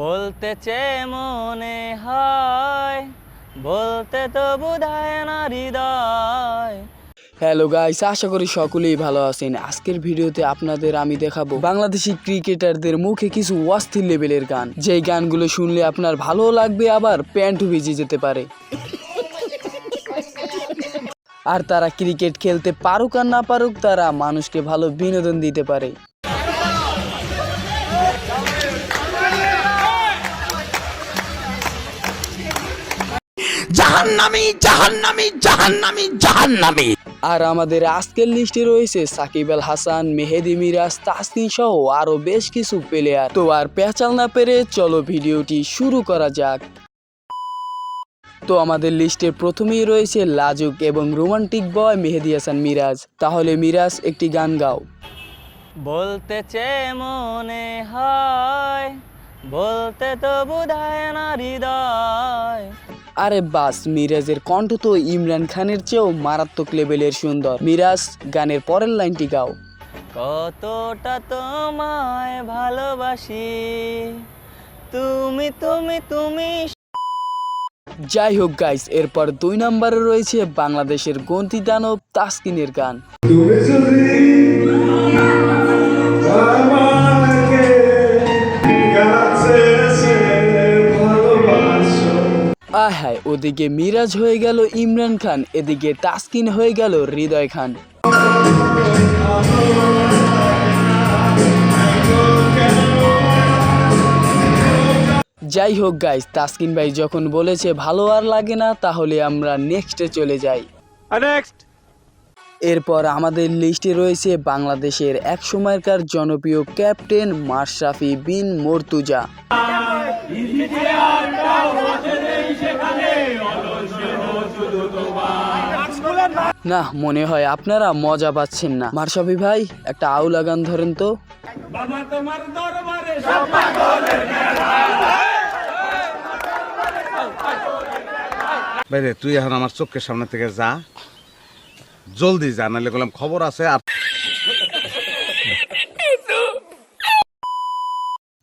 বলতে চেয়ে মনে হয়, বলতে তো বোধায় না হৃদয়। হ্যালো গাইস আশা করি সকলেই ভালো আছেন। আজকের ভিডিওতে আপনাদের আমি দেখাবো বাংলাদেশি ক্রিকেটারদের মুখে কিছু অস্থির লেভেলের গান। যেই গানগুলো শুনলে আপনার ভালো লাগবে, আবার প্যান্টও ভিজে যেতে পারে। আর তারা ক্রিকেট খেলতে পারুক আর না পারুক, তারা মানুষকে ভালো বিনোদন দিতে পারে। জাহান্নামি জাহান্নামি জাহান্নামি জাহান্নামি। আর আমাদের আজকের লিস্টে রয়েছে সাকিব আল হাসান মেহেদি মিরাজ তাসকিন সহ আরও বেশ কিছু প্লেয়ার তো আর পেঁচাল না পেরে চলো ভিডিওটি শুরু করা যাক। তো আমাদের লিস্টে প্রথমেই রয়েছে লাজুক এবং রোমান্টিক বয় মেহেদি হাসান মিরাজ। তাহলে মিরাজ একটি গান গাও। বলতে চেয়ে মনে হয় বলতে তো বোধায় না হৃদয়। আরে বাস মিরাজের কণ্ঠ তো ইমরান খানের চেয়েও মারাত্মক লেভেলের সুন্দর। মিরাজ গানের পরের লাইনটি গাও। কতটা তোমায় ভালোবাসি তুমি তুমি তুমি যাই হোক গাইস এরপর দুই নম্বরে রয়েছে বাংলাদেশের গন্তি দানব তাসকিনের গান। আহায় ওদিকে মিরাজ হয়ে গেল ইমরান খান এদিকে তাসকিন হয়ে গেল হৃদয় খান। যাই হোক গাইস তাসকিন ভাই যখন বলেছে ভালো আর লাগে না তাহলে আমরা নেক্সটে চলে যাই। এরপর আমাদের লিস্টে রয়েছে বাংলাদেশের এক সময়কার জনপ্রিয় ক্যাপ্টেন মাশরাফি বিন মর্তুজা। না মনে হয় আপনারা মজা পাচ্ছেন না। মারসাফি ভাই একটা আউলা গান ধরেন তো। বাইরে তুই এখন আমার চোখের সামনে থেকে যা। জলদি যা নাহলে বললাম খবর আছে আর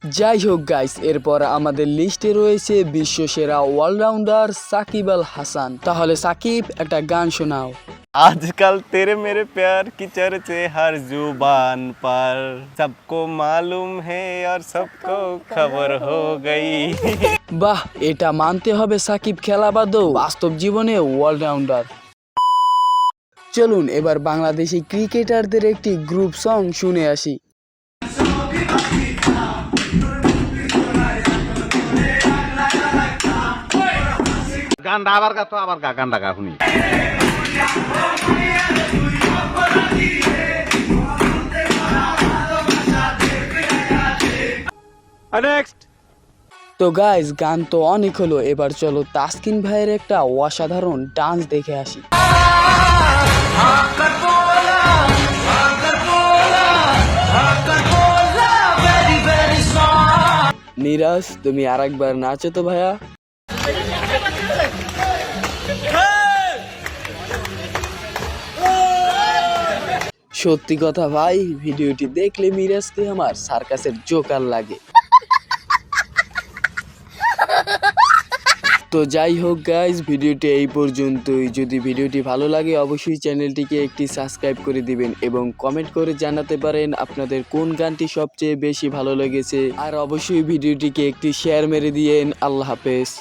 যাই হোক গাইস এরপর আমাদের লিস্টে রয়েছে বিশ্বসেরা অলরাউন্ডার সাকিব আল হাসান তাহলে সাকিব একটা গান শোনাও आजकल तेरे मेरे प्यार की चर्चे हर जुबान पर सबको मालूम है और सबको खबर हो गई বাহ এটা মানতে হবে সাকিব খেলা বাদও বাস্তব জীবনে অলরাউন্ডার চলুন এবার বাংলাদেশি ক্রিকেটারদের একটি গ্রুপ সং শুনে আসি গানটা আবার গা তো আবার গা গানটা গা শুনি। তো গাইস গান তো অনেক হলো এবার চলো তাসকিন ভাইয়ের একটা অসাধারণ ডান্স দেখে আসি। নিরাজ তুমি আর একবার নাচো তো ভাইয়া। সত্যি কথা ভাই, ভিডিওটি দেখলে মিরাজকে আমার সার্কাসের জোকার লাগে। তো যাই হোক গাইজ ভিডিওটি এই পর্যন্তই। যদি ভিডিওটি ভালো লাগে, অবশ্যই চ্যানেলটিকে একটি সাবস্ক্রাইব করে দিবেন এবং কমেন্ট করে জানাতে পারেন আপনাদের কোন গানটি সবচেয়ে বেশি ভালো লেগেছে। আর অবশ্যই ভিডিওটিকে একটি শেয়ার মেরে দিয়েন। আল্লাহ হাফেজ।